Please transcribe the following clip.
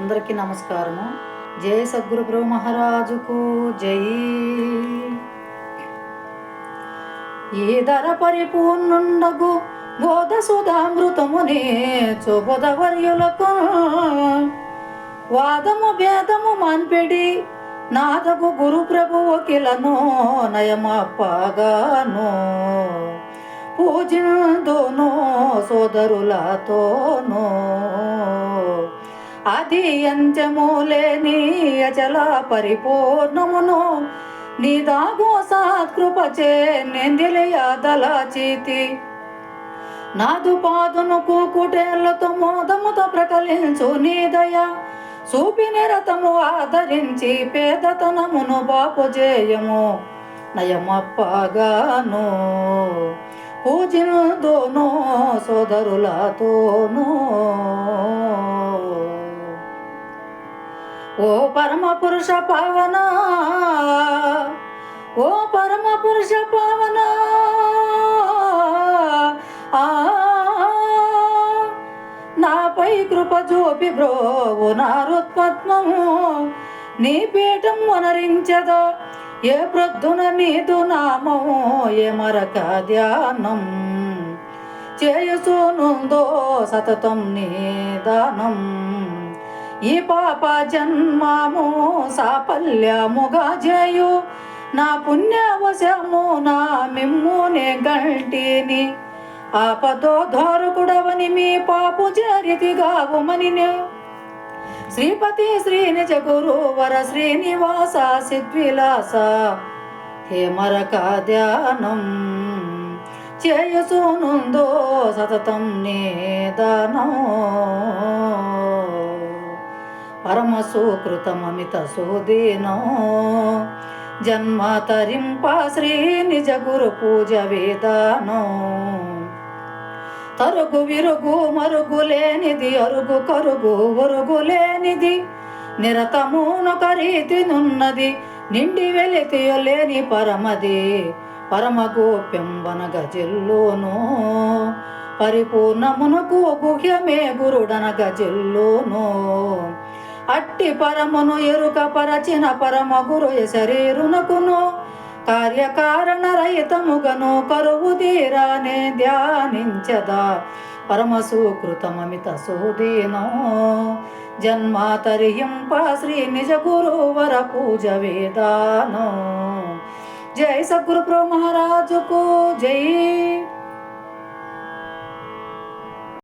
అందరికీ నమస్కారము. జై సద్గురు ప్రభు మహారాజుకు జై. ఈ ధర పరిపూర్ణుండగు బోధ సుధామృతమునే చూపదవర్యులకు వాదము భేదము మాన్పిడి నాదగు గురు ప్రభువు కిలను నయమప్పగాను పూజిందును సోదరులతోనూ. అది అంత్యములేని అచల పరిపూర్ణమును. నీదాగో సత్కృపచే నెందిలయాదలాచితి నాదు పాదును కూకుటేళ్ళతో మోదముతో ప్రకలించు నీ దయ. చూపిన రథము ఆదరించి పేదతనమును బాపు జేయము. నయమప్పగాను దోనో సోదరులతోనూ. ఓ పరమ పురుష పవన ఓ పరమ పురుష పవన ఆ, నాపై కృప చూపి బ్రోవు నారుత్పద్మము నీ పీఠం వనరించదా ఏ ప్రొద్దున నీదు నామము ఏ మరక ధ్యానం చేయసూనుందో సతతం నీ దానం. ఈ పాప జన్మము సాఫల్యముగా చేయు? నా పుణ్యవశము నా మిమ్మునే గంటిని. ఆపతో ధారకుడవని మీ పాపు జరితిగావుమని శ్రీపతి శ్రీ నిజ గురు వర శ్రీనివాస సిద్విలాస హేమరక ధ్యానం చేసునుందో సతతం నే దానం. పరమసోకృతమమిత సుకృతమమిత జన్మ తరింప శ్రీ నిజ గురు పూజ వేదానో. తరుగు విరుగు మరుగు లేనిది అరుగు కరుగు ఒరుగు లేనిది నిరతమునొక రీతి నున్నది నిండి వెలితియో లేని పరమది పరమ గోప్యంబనగ జిల్లోను. పరిపూర్ణమునకు గుహ్యమే గురుడనగ జిల్లోను. అట్టి పరమును ఎరుక పరచిన పరమ గురు శరీరునకును కార్యకారణ రహితముగను కరువు తీరానే ధ్యానించదా. పరమ సుకృతమమిత సుదీనో జన్మాతరియింప శ్రీ నిజ గురువర పూజ వేదానో. జై సద్గురు ప్రభు మహారాజుకు జై.